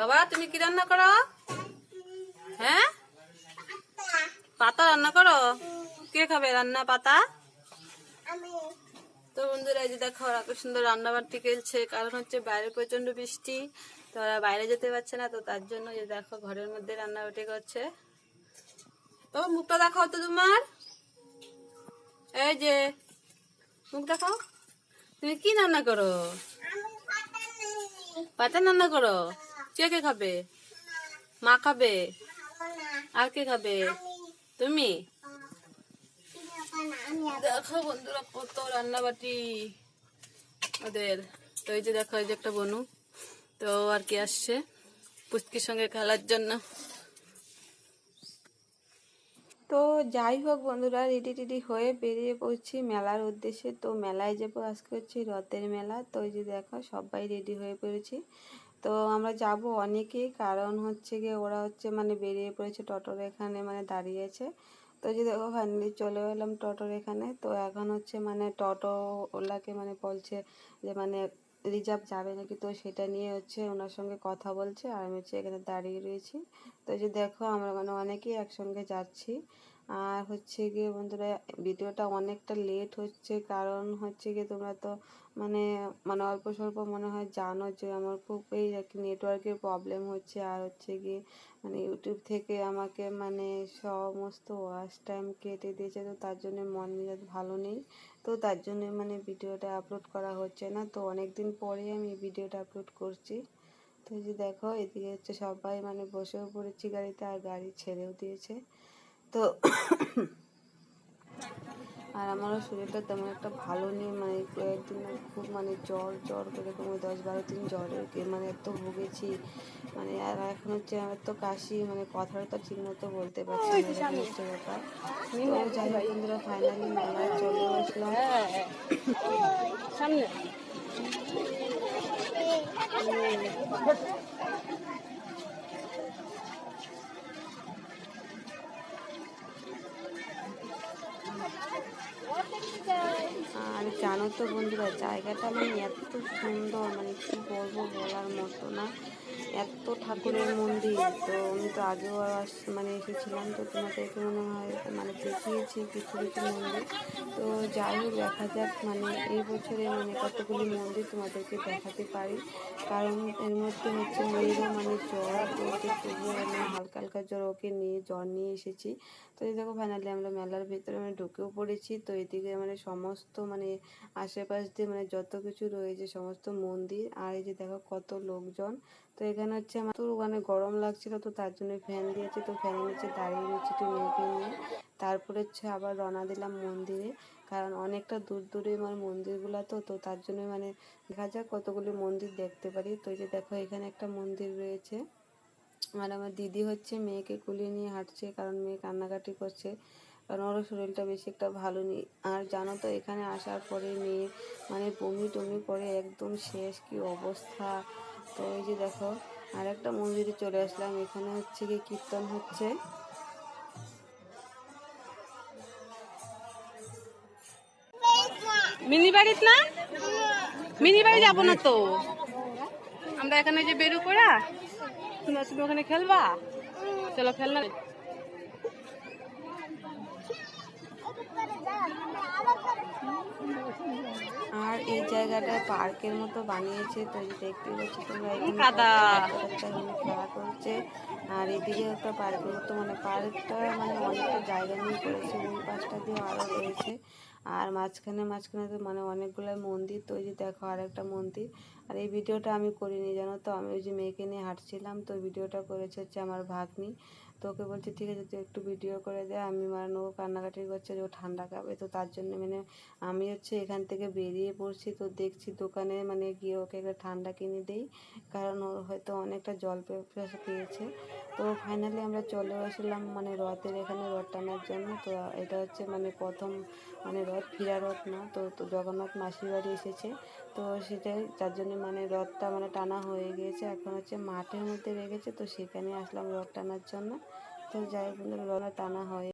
বাবা তুমি কি রান্না করো? হ্যাঁ? পাতা রান্না করো? কে খাবে রান্না পাতা? তো বন্ধুরা এই যে দেখো ওরা খুব সুন্দর রান্নাবান্তি খেলছে। কারণ হচ্ছে বাইরে প্রচণ্ড বৃষ্টি তো ওরা বাইরে যেতে পারছে না তো তার জন্য যে দেখো ঘরের মধ্যে রান্না রান্নাবাটি করছে। বাবা মুখটা দেখাও তো তোমার। এই যে মুখ দেখাও। তুমি কি রান্না করো? পাতা রান্না করো? কে কে খাবে? মা খাবে? আর কে খাবে? তুমি? দেখো বন্ধুরা কত রান্নাবাটি ওদের। তো এই যে দেখো, এই যে একটা বনু। তো আর কি আসছে পুচকির সঙ্গে খেলার জন্য। তো যাই হোক বন্ধুরা, রেডি টেডি হয়ে বেরিয়ে পড়ছি মেলার উদ্দেশ্যে। তো মেলায় যাব আজকে হচ্ছে রথের মেলা। তো এই যে দেখো, সবাই রেডি হয়ে পড়েছি। তো আমরা যাব অনেকেই, কারণ হচ্ছে গিয়ে ওরা হচ্ছে মানে বেরিয়ে পড়েছে টোটোর এখানে মানে দাঁড়িয়েছে। তো যে দেখো ফাইনালি চলে এলাম টোটোর এখানে। তো এখন হচ্ছে মানে টোটো ওলাকে মানে বলছে যে মানে রিজার্ভ যাবে নাকি? তো সেটা নিয়ে হচ্ছে ওনার সঙ্গে কথা বলছে আর আমি হচ্ছে এখানে দাঁড়িয়ে রয়েছি। তো যে দেখো আমরা মানে অনেকেই একসঙ্গে যাচ্ছি। আর হচ্ছে গিয়ে বন্ধুরা, ভিডিওটা অনেকটা লেট হচ্ছে। কারণ হচ্ছে গিয়ে তোমরা তো মানে মানে অল্প স্বল্প মনে হয় জানো যে আমার খুব এই আর কি নেটওয়ার্কের প্রবলেম হচ্ছে। আর হচ্ছে গিয়ে মানে ইউটিউব থেকে আমাকে মানে সমস্ত ওয়াচ টাইম কেটে দিয়েছে। তো তার জন্য মন মেজাজ ভালো নেই। তো তার জন্য মানে ভিডিওটা আপলোড করা হচ্ছে না। তো অনেক দিন পরে আমি ভিডিওটা আপলোড করছি। তো যে দেখো, এদিকে হচ্ছে সবাই মানে বসেও পড়েছি গাড়িতে, আর গাড়ি ছেড়েও দিয়েছে। তো আর আমারও শরীরটা তেমন একটা ভালো নেই মানে কয়েকদিন না খুব মানে জ্বর জ্বর করে কোনো দশ বারো দিন জ্বরে মানে এত ভুগেছি মানে আর এখন হচ্ছে আমার তো কাশি মানে কথাটা তো ঠিক মতো বলতে পারছি না ব্যাপার। ফাইনালি মেলায় চলে সামনে। জানো তো বন্ধুরা, জায়গাটা মানে এত সুন্দর মানে কি বলব বলার মতো না। এত ঠাকুরের মন্দির, তো আমি তো আগেও আস মানে এসেছিলাম তো তোমাদেরকে মনে হয় মানে দেখিয়েছি কিছু কিছু মন্দির। তো যাই হোক, দেখা যাক মানে এই বছরে মানে কতগুলি মন্দির তোমাদেরকে দেখাতে পারি। কারণ এর মধ্যে হচ্ছে মেয়েরও মানে জ্বর বলতে তবুও আমি হালকা হালকা জ্বর ওকে নিয়ে জ্বর নিয়ে এসেছি। তো এই দেখো ফাইনালি আমরা মেলার ভিতরে মানে ঢুকেও পড়েছি। তো এদিকে মানে সমস্ত মানে আশেপাশ দিয়ে মানে যত কিছু রয়েছে, সমস্ত মন্দির। আর এই যে দেখো কত লোকজন। তো এখানে হচ্ছে আমার তো মানে গরম লাগছিল, তো তার জন্য ফ্যান দিয়েছে। তো ফ্যানের নিচে দাঁড়িয়ে রয়েছে একটু মেয়েকে নিয়ে। তারপরে হচ্ছে আবার রওনা দিলাম মন্দিরে। কারণ অনেকটা দূর দূরে আমার মন্দিরগুলো তো তো তার জন্য মানে দেখা যাক কতগুলি মন্দির দেখতে পারি। তো এই যে দেখো এখানে একটা মন্দির রয়েছে। আর আমার দিদি হচ্ছে মেয়েকে কুলিয়ে নিয়ে হাঁটছে, কারণ মেয়ে কান্নাকাটি করছে। কারণ ওরও শরীরটা বেশি একটা ভালো নেই। আর জানো তো, এখানে আসার পরে মেয়ে মানে বমি টমি করে একদম শেষ কি অবস্থা। তো এই যে দেখো, আর একটা মন্দিরে চলে আসলাম। এখানে হচ্ছে কি কীর্তন হচ্ছে। মিনি বাড়িত না? মিনি বাড়ি যাব না তো। আমরা এখানে যে বেরু করা তুমি ওখানে খেলবা? চলো খেলনা আর এই জায়গাটায় পার্কের মতো বানিয়েছে তো দেখতে পাচ্ছি তোমরা কাদা। খেলা করছে। আর এদিকে একটা পার্কের মতো মানে পার্কটা মানে অনেকটা জায়গা নিয়ে করেছে ওই পাশটা দিয়ে আরও রয়েছে। আর মাঝখানে মাঝখানে তো মানে অনেকগুলো মন্দির তো ওই দেখো আর একটা মন্দির। আর এই ভিডিওটা আমি করিনি, জানো তো? আমি ওই যে মেয়েকে নিয়ে হাঁটছিলাম, তো ভিডিওটা করেছে হচ্ছে আমার ভাগ্নি। তো ওকে বলছে, ঠিক আছে, তুই একটু ভিডিও করে দে, আমি মানে ও কান্নাকাটি করছে যে ও ঠান্ডা খাবে। তো তার জন্য মানে আমি হচ্ছে এখান থেকে বেরিয়ে পড়ছি, তো দেখছি দোকানে মানে গিয়ে ওকে একটা ঠান্ডা কিনে দিই, কারণ ওর হয়তো অনেকটা জল পেঁপে পেয়েছে তো ফাইনালি আমরা চলে আসলাম মানে রথের এখানে রথ টানার জন্য। তো এটা হচ্ছে মানে প্রথম মানে রথ ফিরা রথ না তো জগন্নাথ মাসির বাড়ি এসেছে। তো সেটাই যার জন্য মানে রথটা মানে টানা হয়ে গিয়েছে। এখন হচ্ছে মাঠের মধ্যে রেখেছে, তো সেখানে আসলাম রথ টানার জন্য। তো যাই হোক রথ টানা হয়ে